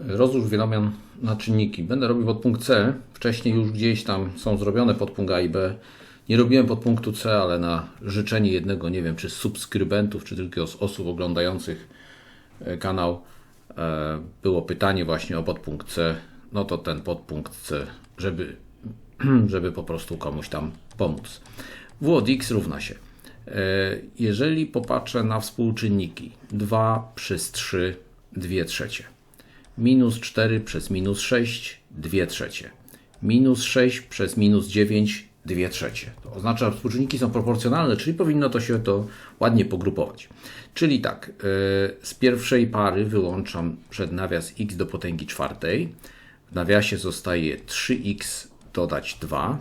Rozłóż wielomian na czynniki. Będę robił podpunkt C. Wcześniej już gdzieś tam są zrobione podpunkt A i B. Nie robiłem podpunktu C, ale na życzenie jednego, nie wiem, czy subskrybentów, czy tylko z osób oglądających e, kanał e, było pytanie właśnie o podpunkt C. No to ten podpunkt C, żeby, żeby po prostu komuś tam pomóc. W od x równa się. E, Jeżeli popatrzę na współczynniki 2 przez 3, 2 trzecie. Minus 4 przez minus 6, 2 trzecie. Minus 6 przez minus 9, 2 trzecie. To oznacza, że współczynniki są proporcjonalne, czyli powinno to się to ładnie pogrupować. Czyli tak, yy, z pierwszej pary wyłączam przed nawias x do potęgi czwartej. W nawiasie zostaje 3x dodać 2.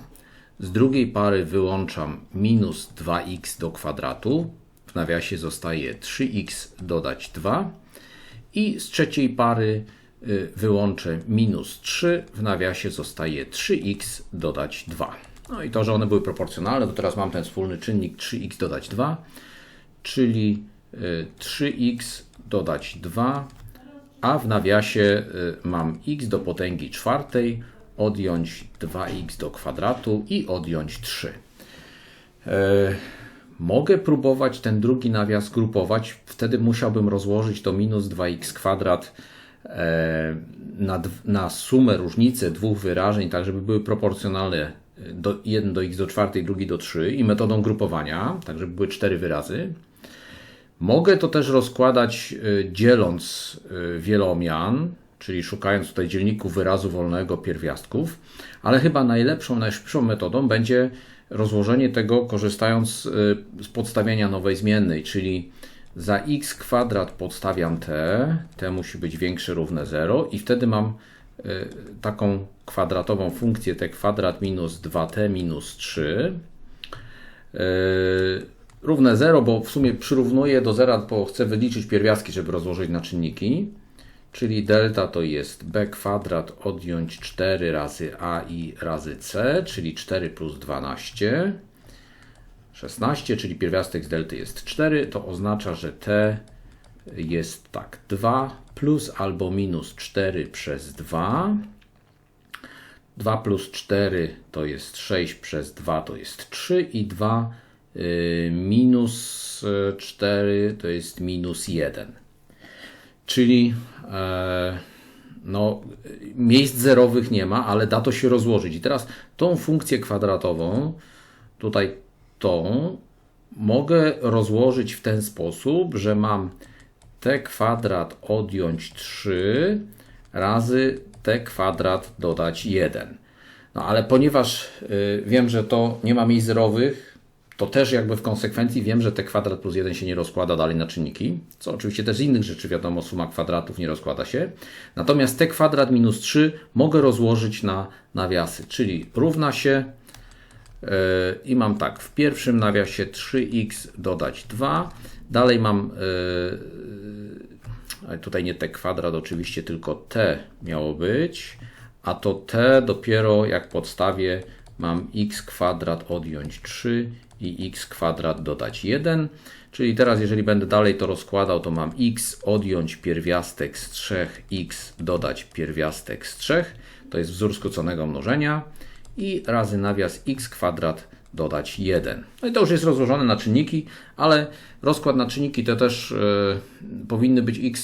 Z drugiej pary wyłączam minus 2x do kwadratu. W nawiasie zostaje 3x dodać 2. I z trzeciej pary wyłączę minus 3, w nawiasie zostaje 3x dodać 2. No i to, że one były proporcjonalne, to teraz mam ten wspólny czynnik 3x dodać 2, czyli y, 3x dodać 2, a w nawiasie y, mam x do potęgi czwartej, odjąć 2x do kwadratu i odjąć 3. E, Mogę próbować ten drugi nawias grupować, wtedy musiałbym rozłożyć to minus 2x kwadrat na, dw- na sumę różnicy dwóch wyrażeń, tak żeby były proporcjonalne. Do, jeden do x do czwartej, drugi do 3 i metodą grupowania, tak żeby były cztery wyrazy. Mogę to też rozkładać y, dzieląc wielomian, czyli szukając tutaj dzielników wyrazu wolnego pierwiastków, ale chyba najlepszą, najszybszą metodą będzie rozłożenie tego korzystając z podstawienia nowej zmiennej, czyli za x kwadrat podstawiam t, t musi być większe równe 0 i wtedy mam y, taką kwadratową funkcję t kwadrat minus 2t minus 3 Yy, równe 0, bo w sumie przyrównuję do zera, bo chcę wyliczyć pierwiastki, żeby rozłożyć na czynniki. Czyli delta to jest b kwadrat odjąć 4 razy a i razy c, czyli 4 plus 12. 16, czyli pierwiastek z delty jest 4, to oznacza, że t jest tak 2 plus albo minus 4 przez 2. 2 plus 4 to jest 6 przez 2 to jest 3 i 2 y, minus y, 4 to jest minus 1. Czyli e, no, miejsc zerowych nie ma, ale da to się rozłożyć. I teraz tą funkcję kwadratową, tutaj tą, mogę rozłożyć w ten sposób, że mam t kwadrat odjąć 3 razy t kwadrat dodać 1. No ale ponieważ y, wiem, że to nie ma miejsc zerowych, to też jakby w konsekwencji wiem, że t kwadrat plus 1 się nie rozkłada dalej na czynniki, co oczywiście też z innych rzeczy wiadomo, suma kwadratów nie rozkłada się. Natomiast t kwadrat minus 3 mogę rozłożyć na nawiasy, czyli równa się i mam tak, w pierwszym nawiasie 3x dodać 2, dalej mam yy, ale tutaj nie t kwadrat oczywiście, tylko t miało być, a to t dopiero jak podstawię mam x kwadrat odjąć 3 i x kwadrat dodać 1. Czyli teraz jeżeli będę dalej to rozkładał, to mam x odjąć pierwiastek z 3x dodać pierwiastek z 3. To jest wzór skróconego mnożenia i razy nawias x kwadrat dodać 1. No i to już jest rozłożone na czynniki, ale rozkład na czynniki to też e, powinny być x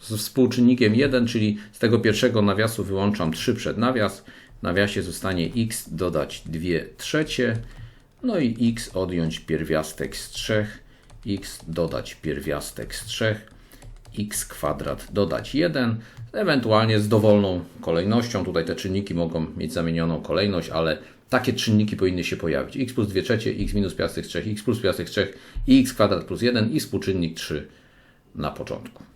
z współczynnikiem 1, czyli z tego pierwszego nawiasu wyłączam 3 przed nawias. W nawiasie zostanie x dodać 2 trzecie, no i x odjąć pierwiastek z 3, x dodać pierwiastek z 3, x kwadrat dodać 1, ewentualnie z dowolną kolejnością. Tutaj te czynniki mogą mieć zamienioną kolejność, ale takie czynniki powinny się pojawić. x plus 2 trzecie, x minus pierwiastek z 3, x plus pierwiastek z 3 i x kwadrat plus 1 i współczynnik 3 na początku.